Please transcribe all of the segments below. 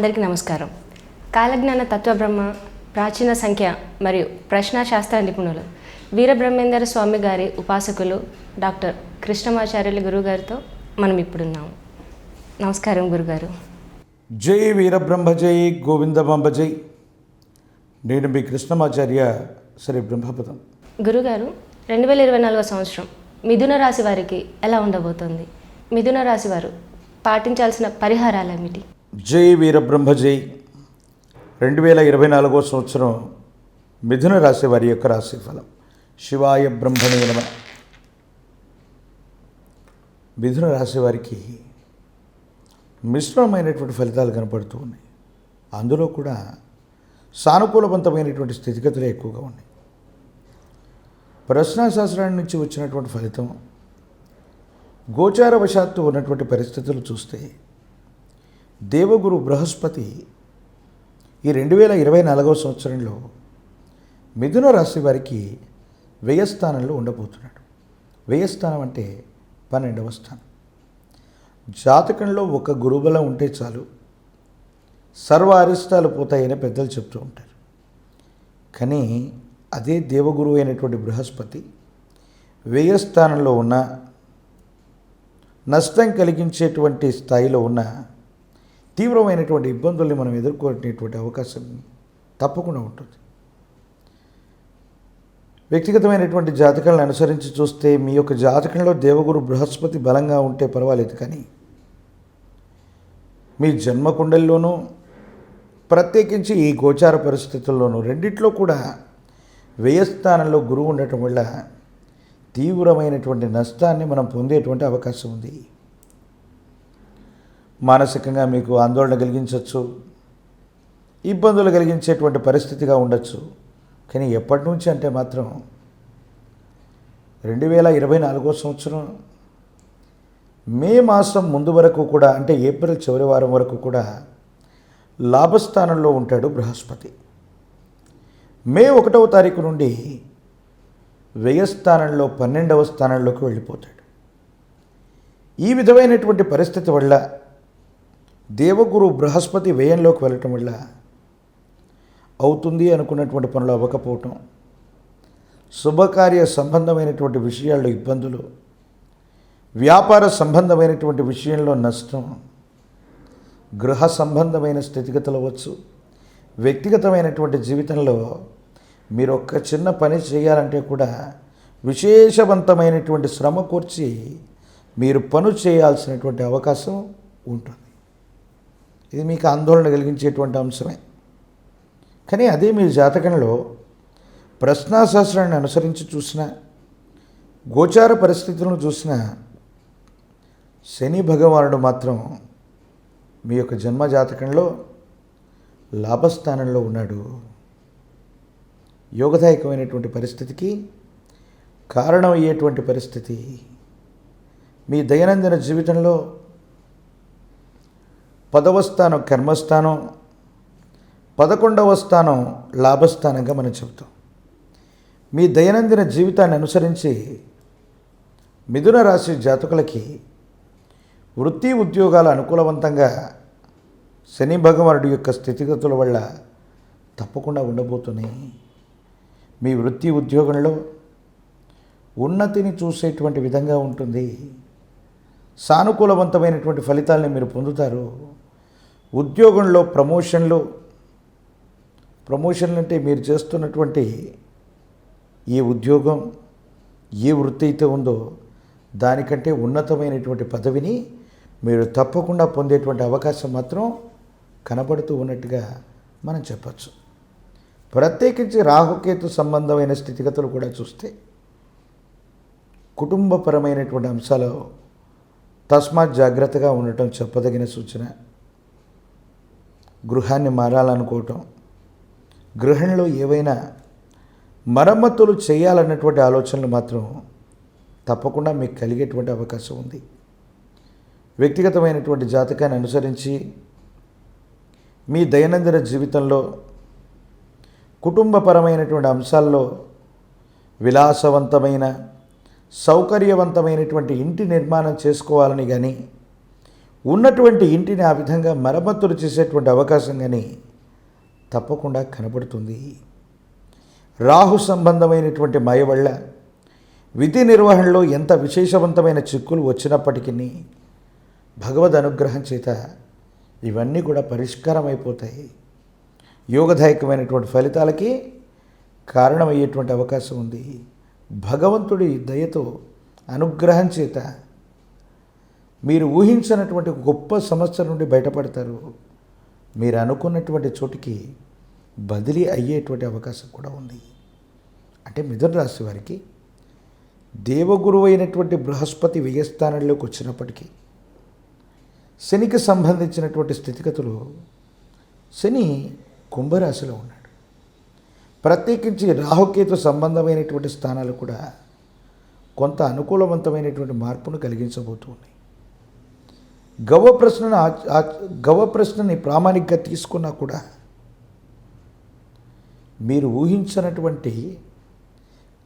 అందరికీ నమస్కారం. కాలజ్ఞాన తత్వబ్రహ్మ ప్రాచీన సంఖ్య మరియు ప్రశ్నాశాస్త్ర నిపుణులు వీరబ్రహ్మేందర స్వామి గారి ఉపాసకులు డాక్టర్ కృష్ణమాచార్యులు గురుగారితో మనం ఇప్పుడున్నాము నమస్కారం గురుగారు. జై వీరబ్రహ్మ జై గోవిందమాంబ జై. నేను మీ కృష్ణమాచార్య శ్రీ బ్రహ్మపదం. గురుగారు రెండు వేల ఇరవై నాలుగో సంవత్సరం మిథున రాశి వారికి ఎలా ఉండబోతోంది? మిథున రాశి వారు పాటించాల్సిన పరిహారాలు ఏమిటి జై వీరబ్రహ్మ జై. రెండు వేల ఇరవై నాలుగో సంవత్సరం మిథున రాశి వారి యొక్క రాశి ఫలం. శివాయ బ్రహ్మణే నమ. మిథున రాశి వారికి మిశ్రమమైనటువంటి ఫలితాలు కనపడుతూ ఉన్నాయి. అందులో కూడా సానుకూలవంతమైనటువంటి స్థితిగతులు ఎక్కువగా ఉన్నాయి. ప్రశ్నాశాస్త్రాన్ని నుంచి వచ్చినటువంటి ఫలితం గోచారవశాత్తు ఉన్నటువంటి పరిస్థితులు చూస్తే దేవగురు బృహస్పతి ఈ రెండు వేల ఇరవై నాలుగవ సంవత్సరంలో మిథున రాశి వారికి వ్యయస్థానంలో ఉండబోతున్నాడు. వ్యయస్థానం అంటే పన్నెండవ స్థానం. జాతకంలో ఒక గురుబలం ఉంటే చాలు సర్వ అరిష్టాలు పోతాయని పెద్దలు చెప్తూ ఉంటారు. కానీ అదే దేవగురువు అయినటువంటి బృహస్పతి వ్యయస్థానంలో ఉన్న నష్టం కలిగించేటువంటి స్థాయిలో ఉన్న తీవ్రమైనటువంటి ఇబ్బందుల్ని మనం ఎదుర్కొనేటువంటి అవకాశం తప్పకుండా ఉంటుంది. వ్యక్తిగతమైనటువంటి జాతకాలను అనుసరించి చూస్తే మీ యొక్క జాతకంలో దేవగురు బృహస్పతి బలంగా ఉంటే పర్వాలేదు కానీ మీ జన్మకుండల్లోనూ ప్రత్యేకించి ఈ గోచార పరిస్థితుల్లోనూ రెండిట్లో కూడా వ్యయస్థానంలో గురువు ఉండటం వల్ల తీవ్రమైనటువంటి నష్టాన్ని మనం పొందేటువంటి అవకాశం ఉంది. మానసికంగా మీకు ఆందోళన కలిగించవచ్చు ఇబ్బందులు కలిగించేటువంటి పరిస్థితిగా ఉండొచ్చు. కానీ ఎప్పటి నుంచి అంటే మాత్రం రెండు వేల ఇరవై నాలుగో సంవత్సరం మే మాసం ముందు వరకు కూడా అంటే ఏప్రిల్ చివరి వారం వరకు కూడా లాభస్థానంలో ఉంటాడు బృహస్పతి. మే ఒకటవ తారీఖు నుండి వ్యయస్థానంలో పన్నెండవ స్థానంలోకి వెళ్ళిపోతాడు. ఈ విధమైనటువంటి పరిస్థితి వల్ల దేవగురు బృహస్పతి వ్యయంలోకి వెళ్ళటం వల్ల అవుతుంది అనుకున్నటువంటి పనులు అవ్వకపోవటం శుభకార్య సంబంధమైనటువంటి విషయాల్లో ఇబ్బందులు వ్యాపార సంబంధమైనటువంటి విషయంలో నష్టం గృహ సంబంధమైన స్థితిగతులు అవ్వచ్చు వ్యక్తిగతమైనటువంటి జీవితంలో మీరు ఒక్క చిన్న పని చేయాలంటే కూడా విశేషవంతమైనటువంటి శ్రమ కూర్చి మీరు పను చేయాల్సినటువంటి అవకాశం ఉంటుంది. ఇది మీకు ఆందోళన కలిగించేటువంటి అంశమే. కానీ అదే మీ జాతకంలో ప్రశ్నాశాస్త్రాన్ని అనుసరించి చూసిన గోచార పరిస్థితులను చూసిన శని భగవానుడు మాత్రం మీ యొక్క జన్మ జాతకంలో లాభస్థానంలో ఉన్నాడు. యోగదాయకమైనటువంటి పరిస్థితికి కారణమయ్యేటువంటి పరిస్థితి మీ దైనందిన జీవితంలో పదవ స్థానం కర్మస్థానం పదకొండవ స్థానం లాభస్థానంగా మనం చెబుతాం. మీ దైనందిన జీవితాన్ని అనుసరించి మిథున రాశి జాతకులకి వృత్తి ఉద్యోగాలు అనుకూలవంతంగా శని భగవానుడి యొక్క స్థితిగతుల వల్ల తప్పకుండా ఉండబోతున్నాయి మీ వృత్తి ఉద్యోగంలో ఉన్నతిని చూసేటువంటి విధంగా ఉంటుంది. సానుకూలవంతమైనటువంటి ఫలితాలని మీరు పొందుతారు. ఉద్యోగంలో ప్రమోషన్లు ప్రమోషన్లు అంటే మీరు చేస్తున్నటువంటి ఏ ఉద్యోగం ఏ వృత్తి అయితే ఉందో దానికంటే ఉన్నతమైనటువంటి పదవిని మీరు తప్పకుండా పొందేటువంటి అవకాశం మాత్రం కనబడుతూ ఉన్నట్టుగా మనం చెప్పచ్చు. ప్రత్యేకించి రాహుకేతు సంబంధమైన స్థితిగతులు కూడా చూస్తే కుటుంబపరమైనటువంటి అంశాలు తస్మాత్ జాగ్రత్తగా ఉండటం చెప్పదగిన సూచన. గృహాన్ని మారాలనుకోవటం. గృహంలో ఏవైనా మరమ్మతులు చేయాలన్నటువంటి ఆలోచనలు మాత్రం తప్పకుండా మీకు కలిగేటువంటి అవకాశం ఉంది. వ్యక్తిగతమైనటువంటి జాతకాన్ని అనుసరించి మీ దైనందిన జీవితంలో కుటుంబపరమైనటువంటి అంశాల్లో విలాసవంతమైన సౌకర్యవంతమైనటువంటి ఇంటి నిర్మాణం చేసుకోవాలని కానీ ఉన్నటువంటి ఇంటిని ఆ విధంగా మరమ్మతులు చేసేటువంటి అవకాశం కానీ తప్పకుండా కనబడుతుంది. రాహు సంబంధమైనటువంటి మయ వల్ల విధి నిర్వహణలో ఎంత విశేషవంతమైన చిక్కులు వచ్చినప్పటికీ భగవద్ అనుగ్రహం చేత ఇవన్నీ కూడా పరిష్కారం అయిపోతాయి యోగదాయకమైనటువంటి ఫలితాలకి కారణమయ్యేటువంటి అవకాశం ఉంది. భగవంతుడి దయతో అనుగ్రహం చేత మీరు ఊహించినటువంటి గొప్ప సమస్య నుండి బయటపడతారు. మీరు అనుకున్నటువంటి చోటికి బదిలీ అయ్యేటువంటి అవకాశం కూడా ఉంది. అంటే మిథున రాశి వారికి దేవగురువు అయినటువంటి బృహస్పతి వ్యయస్థానంలోకి వచ్చినప్పటికీ శనికి సంబంధించినటువంటి స్థితిగతులు శని కుంభరాశిలో ఉన్నాడు. ప్రత్యేకించి రాహుకేతు సంబంధమైనటువంటి స్థానాలు కూడా కొంత అనుకూలవంతమైనటువంటి మార్పును కలిగించబోతున్నాయి గవ ప్రశ్నను గవ ప్రశ్నని ప్రామాణికంగా తీసుకున్నా కూడా మీరు ఊహించినటువంటి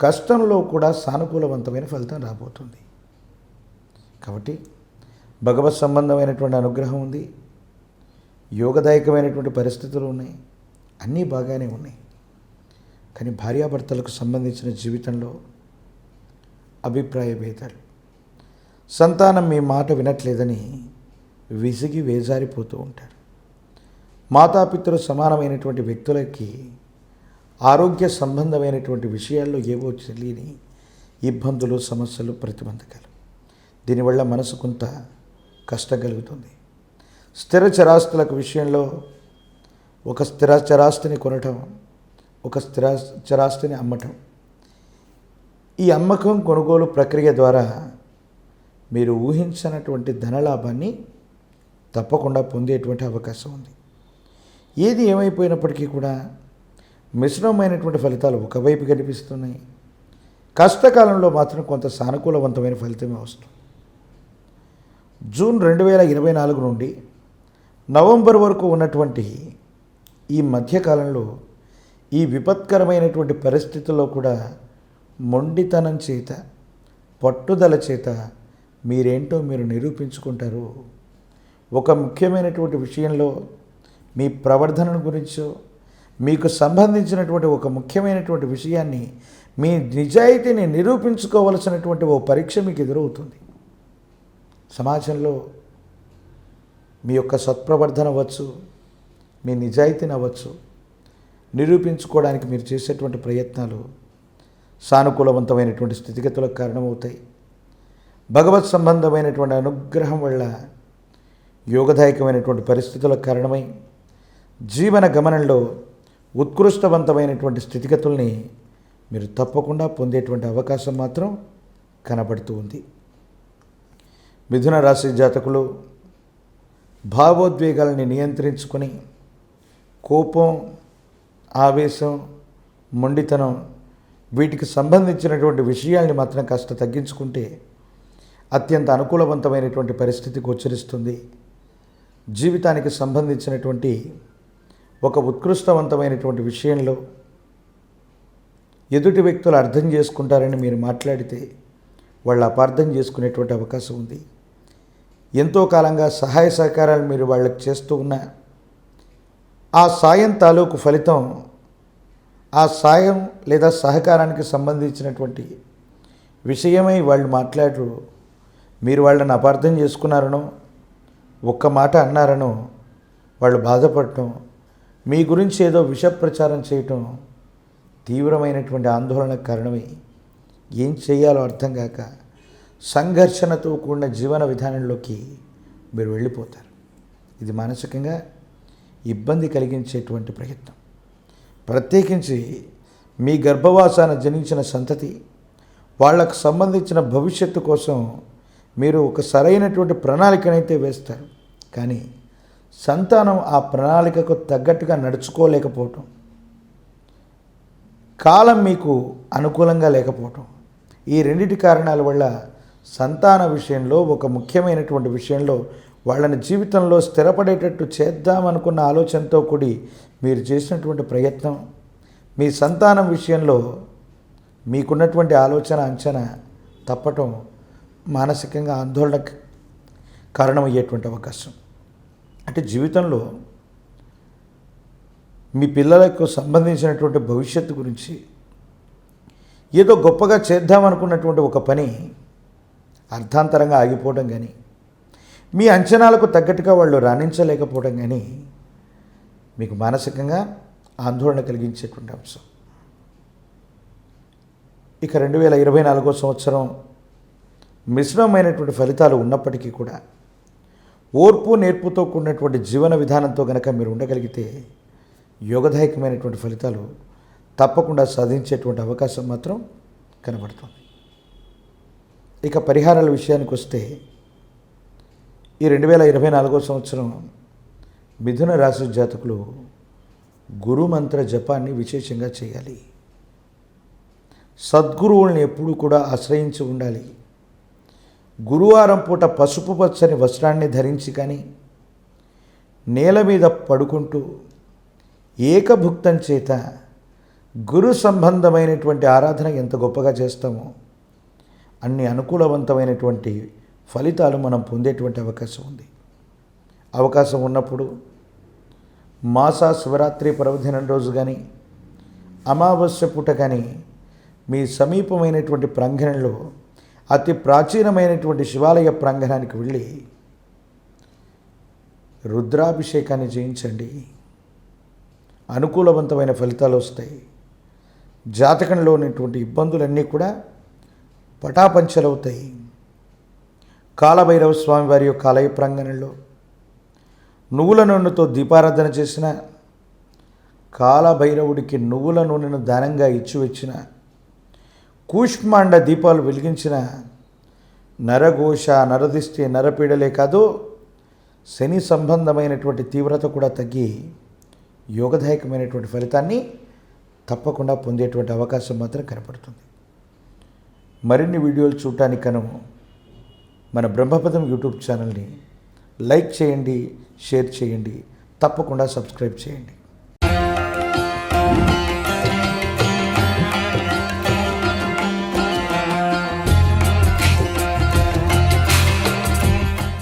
కష్టంలో కూడా సానుకూలవంతమైన ఫలితం రాబోతుంది. కాబట్టి భగవత్ సంబంధమైనటువంటి అనుగ్రహం ఉంది. యోగదాయకమైనటువంటి పరిస్థితులు ఉన్నాయి. అన్నీ బాగానే ఉన్నాయి. కానీ భార్యాభర్తలకు సంబంధించిన జీవితంలో అభిప్రాయ భేదాలు. సంతానం మీ మాట వినట్లేదని విసిగి వేజారిపోతూ ఉంటారు. మాతాపితృ సమానమైనటువంటి వ్యక్తులకి ఆరోగ్య సంబంధమైనటువంటి విషయాల్లో ఏవో తెలియని ఇబ్బందులు సమస్యలు ప్రతిబంధకాలు. దీనివల్ల మనసు కొంత కష్టం కలుగుతుంది స్థిర చరాస్తులకు విషయంలో ఒక స్థిర చరాస్తిని కొనటం ఒక స్థిర చరాస్తిని అమ్మటం. ఈ అమ్మకం కొనుగోలు ప్రక్రియ ద్వారా మీరు ఊహించినటువంటి ధనలాభాన్ని తప్పకుండా పొందేటువంటి అవకాశం ఉంది. ఏది ఏమైపోయినప్పటికీ కూడా మిశ్రమమైనటువంటి ఫలితాలు ఒకవైపు కనిపిస్తున్నాయి. కష్టకాలంలో మాత్రం కొంత సానుకూలవంతమైన ఫలితమే వస్తుంది. జూన్ రెండు వేల ఇరవై నాలుగు నుండి నవంబర్ వరకు ఉన్నటువంటి ఈ మధ్యకాలంలో ఈ విపత్కరమైనటువంటి పరిస్థితుల్లో కూడా మొండితనం చేత పట్టుదల చేత మీరేంటో మీరు నిరూపించుకుంటారు. ఒక ముఖ్యమైనటువంటి విషయంలో మీ ప్రవర్ధన గురించో మీకు సంబంధించినటువంటి ఒక ముఖ్యమైనటువంటి విషయాన్ని మీ నిజాయితీని నిరూపించుకోవలసినటువంటి ఓ పరీక్ష మీకు ఎదురవుతుంది. సమాజంలో మీ యొక్క సత్ప్రవర్ధన అవ్వచ్చు మీ నిజాయితీని అవ్వచ్చు నిరూపించుకోవడానికి మీరు చేసేటువంటి ప్రయత్నాలు సానుకూలవంతమైనటువంటి స్థితిగతులకు కారణమవుతాయి. భగవత్ సంబంధమైనటువంటి అనుగ్రహం వల్ల యోగదాయకమైనటువంటి పరిస్థితులకు కారణమై జీవన గమనంలో ఉత్కృష్టవంతమైనటువంటి స్థితిగతుల్ని మీరు తప్పకుండా పొందేటువంటి అవకాశం మాత్రం కనబడుతూ ఉంది. మిథున రాశి జాతకులు భావోద్వేగాలని నియంత్రించుకొని కోపం ఆవేశం మొండితనం వీటికి సంబంధించినటువంటి విషయాల్ని మాత్రం కాస్త తగ్గించుకుంటే అత్యంత అనుకూలవంతమైనటువంటి పరిస్థితి గోచరిస్తుంది. జీవితానికి సంబంధించినటువంటి ఒక ఉత్కృష్టవంతమైనటువంటి విషయంలో ఎదుటి వ్యక్తులు అర్థం చేసుకుంటారని మీరు మాట్లాడితే వాళ్ళు అపార్థం చేసుకునేటువంటి అవకాశం ఉంది. ఎంతో కాలంగా సహాయ సహకారాలు మీరు వాళ్ళకి చేస్తూ ఉన్న ఆ సాయం తాలూకు ఫలితం ఆ సాయం లేదా సహకారానికి సంబంధించినటువంటి విషయమై వాళ్ళు మాట్లాడరు మీరు వాళ్ళని అపార్థం చేసుకున్నారనో ఒక్క మాట అన్నారను వాళ్ళు బాధపడటం మీ గురించి ఏదో విష ప్రచారం చేయటం తీవ్రమైనటువంటి ఆందోళనకు కారణమై ఏం చేయాలో అర్థం కాక సంఘర్షణతో కూడిన జీవన విధానంలోకి మీరు వెళ్ళిపోతారు. ఇది మానసికంగా ఇబ్బంది కలిగించేటువంటి ప్రయత్నం. ప్రత్యేకించి మీ గర్భవాసాన జనించిన సంతతి వాళ్ళకు సంబంధించిన భవిష్యత్తు కోసం మీరు ఒక సరైనటువంటి ప్రణాళికనైతే వేస్తారు. కానీ సంతానం ఆ ప్రణాళికకు తగ్గట్టుగా నడుచుకోలేకపోవటం. కాలం మీకు అనుకూలంగా లేకపోవటం. ఈ రెండిటి కారణాల వల్ల సంతాన విషయంలో ఒక ముఖ్యమైనటువంటి విషయంలో వాళ్ళని జీవితంలో స్థిరపడేటట్టు చేద్దామనుకున్న ఆలోచనతో కూడి మీరు చేసినటువంటి ప్రయత్నం మీ సంతానం విషయంలో మీకున్నటువంటి ఆలోచన అంచనా తప్పటం మానసికంగా ఆందోళన కారణమయ్యేటువంటి అవకాశం. అంటే జీవితంలో మీ పిల్లలకు సంబంధించినటువంటి భవిష్యత్తు గురించి ఏదో గొప్పగా చేద్దామనుకున్నటువంటి ఒక పని అర్థాంతరంగా ఆగిపోవడం కానీ మీ అంచనాలకు తగ్గట్టుగా వాళ్ళు రాణించలేకపోవడం కానీ మీకు మానసికంగా ఆందోళన కలిగించేటువంటి అంశం. ఇక రెండు వేల ఇరవై నాలుగో సంవత్సరం మిశ్రమమైనటువంటి ఫలితాలు ఉన్నప్పటికీ కూడా ఓర్పు నేర్పుతో కూడినటువంటి జీవన విధానంతో కనుక మీరు ఉండగలిగితే యోగదాయకమైనటువంటి ఫలితాలు తప్పకుండా సాధించేటువంటి అవకాశం మాత్రం కనబడుతుంది. ఇక పరిహారాల విషయానికి వస్తే ఈ రెండు వేల ఇరవై నాలుగో సంవత్సరం మిథున రాశి జాతకులు గురు మంత్ర జపాన్ని విశేషంగా చేయాలి. సద్గురువుల్ని ఎప్పుడూ కూడా ఆశ్రయించి ఉండాలి. గురువారం పూట పసుపు పచ్చని వస్త్రాన్ని ధరించి కానీ నేల మీద పడుకుంటూ ఏకభుక్తం చేత గురు సంబంధమైనటువంటి ఆరాధన ఎంత గొప్పగా చేస్తామో అన్ని అనుకూలవంతమైనటువంటి ఫలితాలు మనం పొందేటువంటి అవకాశం ఉంది. అవకాశం ఉన్నప్పుడు మాస శివరాత్రి పర్వదినం రోజు కానీ అమావాస్య పూట కానీ మీ సమీపమైనటువంటి ప్రాంగణంలో అతి ప్రాచీనమైనటువంటి శివాలయ ప్రాంగణానికి వెళ్ళి రుద్రాభిషేకాన్ని చేయించండి. అనుకూలవంతమైన ఫలితాలు వస్తాయి. జాతకంలో ఉన్నటువంటి ఇబ్బందులన్నీ కూడా పటాపంచలవుతాయి. కాలభైరవ స్వామి వారి యొక్క ఆలయ ప్రాంగణంలో నువ్వుల నూనెతో దీపారాధన చేసిన కాలభైరవుడికి నువ్వుల నూనెను దానంగా ఇచ్చివచ్చిన కూష్మాండ దీపాలు వెలిగించిన నరఘోష నరదిష్టి నరపీడలే కాదు శని సంబంధమైనటువంటి తీవ్రత కూడా తగ్గి యోగదాయకమైనటువంటి ఫలితాన్ని తప్పకుండా పొందేటువంటి అవకాశం మాత్రం కనపడుతుంది. మరిన్ని వీడియోలు చూడటానికను మన బ్రహ్మపదం యూట్యూబ్ ఛానల్ని లైక్ చేయండి షేర్ చేయండి తప్పకుండా సబ్స్క్రైబ్ చేయండి.